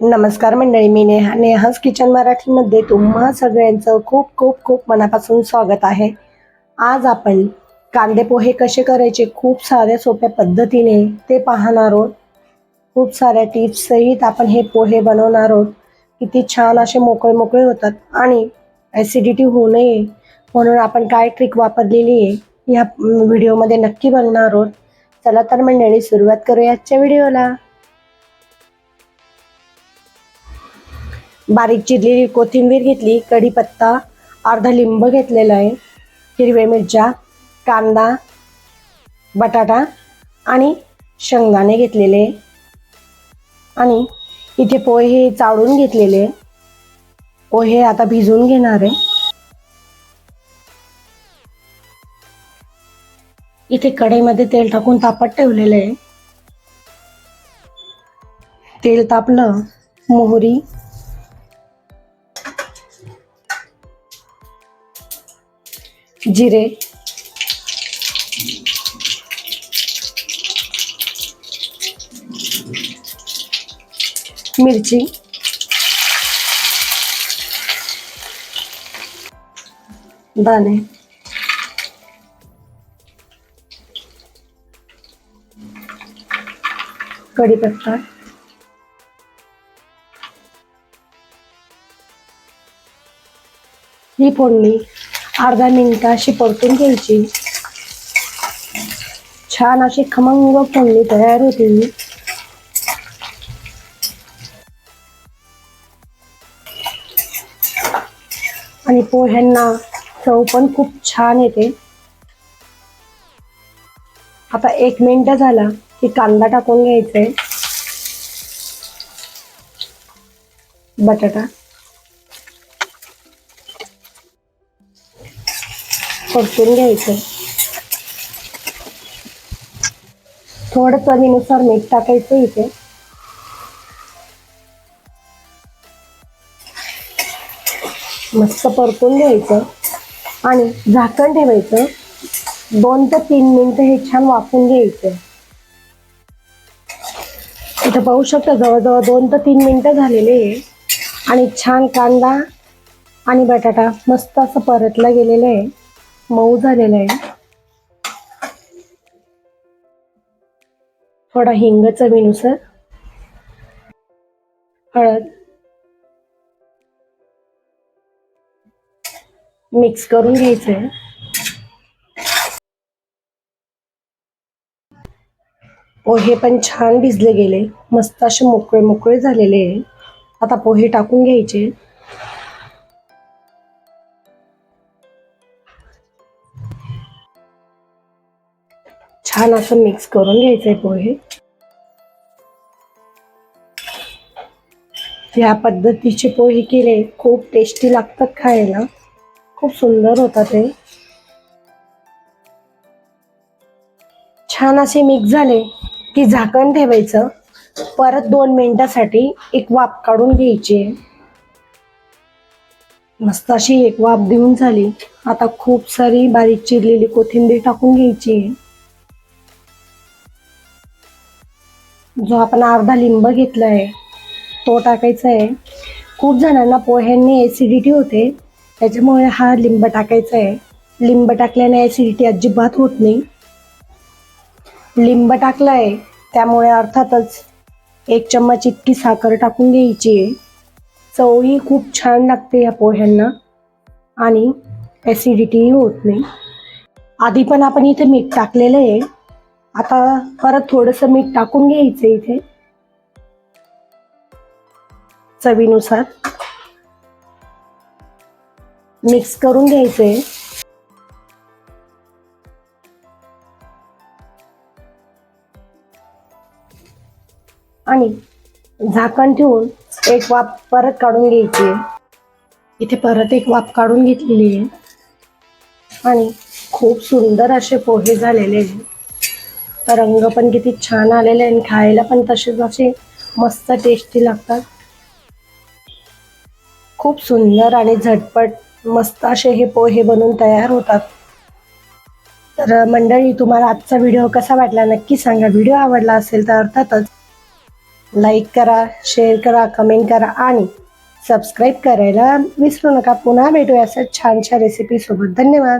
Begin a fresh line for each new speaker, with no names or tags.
नमस्कार मंडळी मी नेहा. नेहाज किचन मराठीमध्ये तुम्हा सगळ्यांचं खूप खूप खूप मनापासून स्वागत आहे. आज आपण कांदे पोहे कसे करायचे खूप साऱ्या सोप्या पद्धतीने ते पाहणार आहोत. खूप साऱ्या टिप्स सहित आपण हे पोहे बनवणार आहोत. किती छान असे मोकळे मोकळे होतात आणि ॲसिडिटी होऊ नये म्हणून आपण काय ट्रिक वापरलेली आहे या व्हिडिओमध्ये नक्की बघणार आहोत. चला तर मंडळी सुरुवात करूया आजच्या व्हिडिओला. बारीक चिरलेली कोथिंबीर घेतली कढीपत्ता अर्धा लिंब घेतलेला आहे हिरव्या मिरच्या कांदा बटाटा आणि शेंगदाणे घेतलेले आणि इथे पोहे चाळून घेतलेले पोहे आता भिजवून घेणार आहे. इथे कढईमध्ये तेल टाकून तापत ठेवलेलं आहे. तेल तापलं मोहरी जिरे। मिरची। दाणे कढीपत्ता। ही फोडणी। अर्धा मिनिट अशी परतून घ्यायची. छान अशी खमंग फोडणी तयार होते. आणि पोह्यांना चव पण खूप छान येते. आता एक मिनिट झाला की कांदा टाकून घ्यायचा बटाटा. परतून घ्यायचं. थोडं चवीनुसार मीठ टाकायचं इथे. मस्त परतून घ्यायचं. आणि झाकण ठेवायचं. दोन ते तीन मिनिटं हे छान वाफून घ्यायचं. इथं पाहू शकता जवळजवळ दोन ते तीन मिनिटं झालेले आहे. आणि छान कांदा आणि बटाटा मस्त असं परतला गेलेलं आहे. मऊ झालेला आहे. थोडा हिंग चवीनुसार. हळद. मिक्स करून घ्यायचंय. पोहे पण छान भिजले गेले. मस्त असे मोकळे मोकळे झालेले आहे. आता पोहे टाकून घ्यायचे. छान असं मिक्स करून घ्यायचंय पोहे. या पद्धतीचे पोहे केले खूप टेस्टी लागतात खायला. खूप सुंदर होतात ते. छान असे मिक्स झाले की झाकण ठेवायचं. परत दोन मिनिटासाठी एक वाफ काढून घ्यायची. मस्त अशी एक वाफ देऊन झाली. आता खूप सारी बारीक चिरलेली कोथिंबीर टाकून घ्यायची. आहे जो आपण अर्धा लिंब घेतलाय तो टाकायचा आहे खूप जणांना पोह्यांनी ॲसिडिटी होते त्याच्यामुळे हा लिंब टाकायचा आहे लिंब टाकल्याने ॲसिडिटी अजिबात होत नाही. लिंब टाकलाय त्यामुळे अर्थातच एक चम्मच इतकी साखर टाकून घ्यायची आहे. चवही खूप छान लागते या पोह्यांना आणि ॲसिडिटीही होत नाही. आधी पण आपण इथे मीठ टाकलेलं आहे आता परत थोडंसं मीठ टाकून घ्यायचं इथे. चवीनुसार. मिक्स करून घ्यायचंय. आणि झाकण ठेवून एक वाफ परत काढून घ्यायची इथे परत एक वाफ काढून घेतलेली आहे. आणि खूप सुंदर असे पोहे झालेले आहेत. रंग पण किती छान आलेले आहे आणि खायला पण तसेच असे मस्त टेस्टी लागतात. खूप सुंदर आणि झटपट मस्त असे हे पोहे बनून तयार होतात. तर मंडळी तुम्हाला आजचा व्हिडिओ कसा वाटला नक्की सांगा. व्हिडिओ आवडला असेल तर अर्थातच लाईक करा शेअर करा कमेंट करा आणि सबस्क्राईब करायला विसरू नका. पुन्हा भेटूया असं छानशा रेसिपीसोबत धन्यवाद.